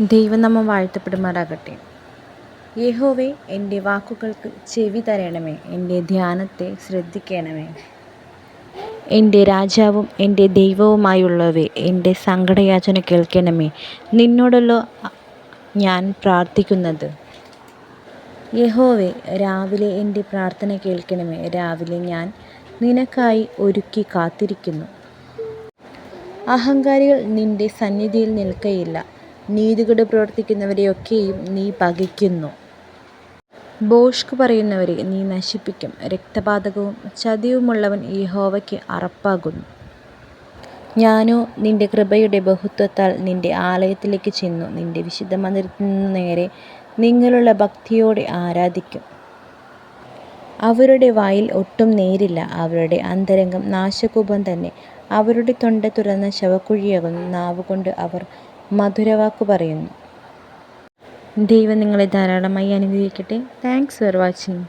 ദൈവം നമ്മൾ വാഴ്ത്തപ്പെടുമാറാകട്ടെ. യഹോവെ എന്റെ വാക്കുകൾക്ക് ചെവി തരണമേ. എന്റെ ധ്യാനത്തെ ശ്രദ്ധിക്കണമേ. എന്റെ രാജാവും എന്റെ ദൈവവുമായുള്ളവേ എന്റെ സങ്കടയാചന കേൾക്കണമേ. നിന്നോടല്ലോ ഞാൻ പ്രാർത്ഥിക്കുന്നത്. യഹോവെ രാവിലെ എന്റെ പ്രാർത്ഥന കേൾക്കണമേ. രാവിലെ ഞാൻ നിനക്കായി ഒരുക്കി കാത്തിരിക്കുന്നു. അഹങ്കാരികൾ നിന്റെ സന്നിധിയിൽ നിൽക്കയില്ല. നീതികേട് പ്രവർത്തിക്കുന്നവരെയൊക്കെയും നീ പകയ്ക്കുന്നു. ഭോഷ്ക് പറയുന്നവരെ നീ നശിപ്പിക്കും. രക്തപാതകവും ചതിവുമുള്ളവൻ യഹോവയ്ക്ക് അറപ്പാകുന്നു. ഞാനോ നിന്റെ കൃപയുടെ ബഹുത്വത്താൽ നിന്റെ ആലയത്തിലേക്ക് ചെന്നു. നിന്റെ വിശുദ്ധ മന്ദിരത്തിൽ നിന്ന് നേരെ നിങ്ങളുള്ള ഭക്തിയോടെ ആരാധിക്കും. അവരുടെ വായിൽ ഒട്ടും നേരില്ല. അവരുടെ അന്തരംഗം നാശകൂപം തന്നെ. അവരുടെ തൊണ്ട തുറന്ന ശവക്കുഴിയാകുന്നു. നാവുകൊണ്ട് അവർ മധുരവാക്കു പറയുന്നു. ദൈവം നിങ്ങളെ ധാരാളമായി അനുഗ്രഹിക്കട്ടെ. Thanks for watching